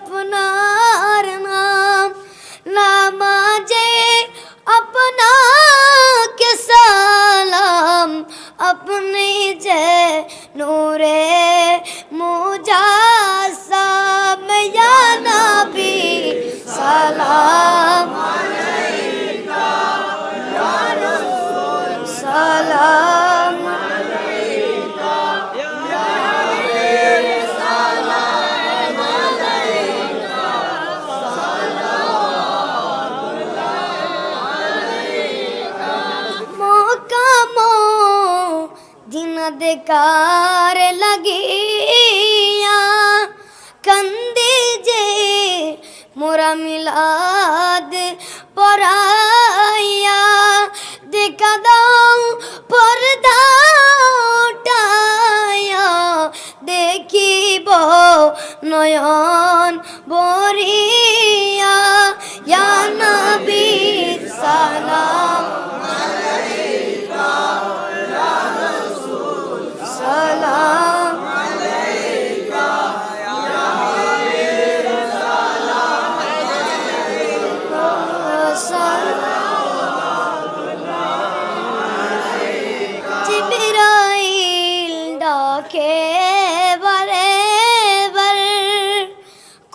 স্বপ্ন কার লাগিয়া কান্দে যে মোরা মিলাদ ডাকে বারে বার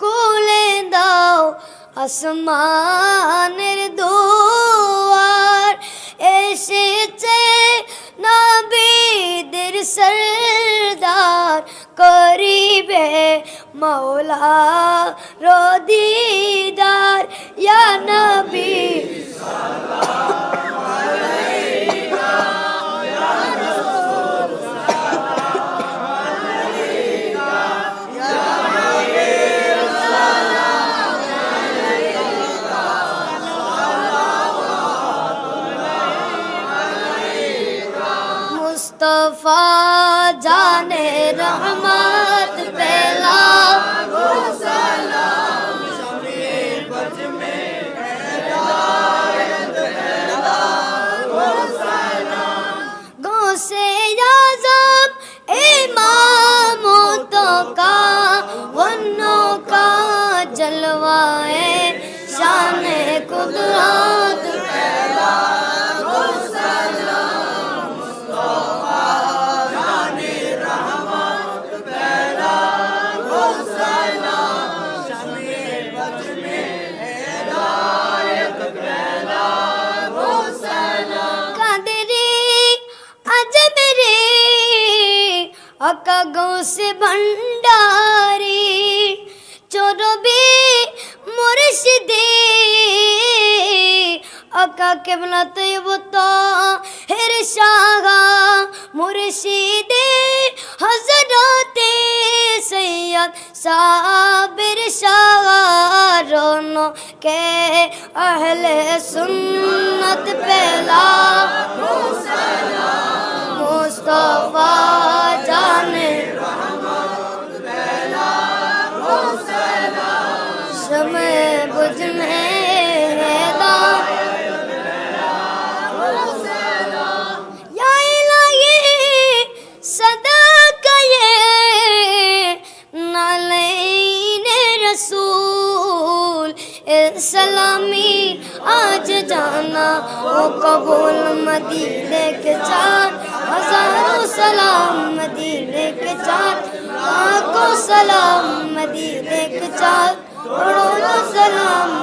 কুলে দাও আসমানের দুয়ার। এসেছে নবীদের সরদার, করিবে মৌলা রদিদার। ইয়া নবী মুস্তফা জানে রহমত গৌসে ভণ্ডারে চরবে মুর্শিদে আকা কেবলা তৈবতা হের শাহা মুর্শিদে হজরতে সৈয়দ সাবির শাহরন কে আহলে সুন্নত পেলা। মুস্তফা समय बुझ में हैदार या इलाही सदा का ये नालैन रसूल ए सलामी आज जाना ओ कबूल मदीने के चार हजारों सलाम मदीने के चार लाखों सलाम मदीने के चार করুন সালাম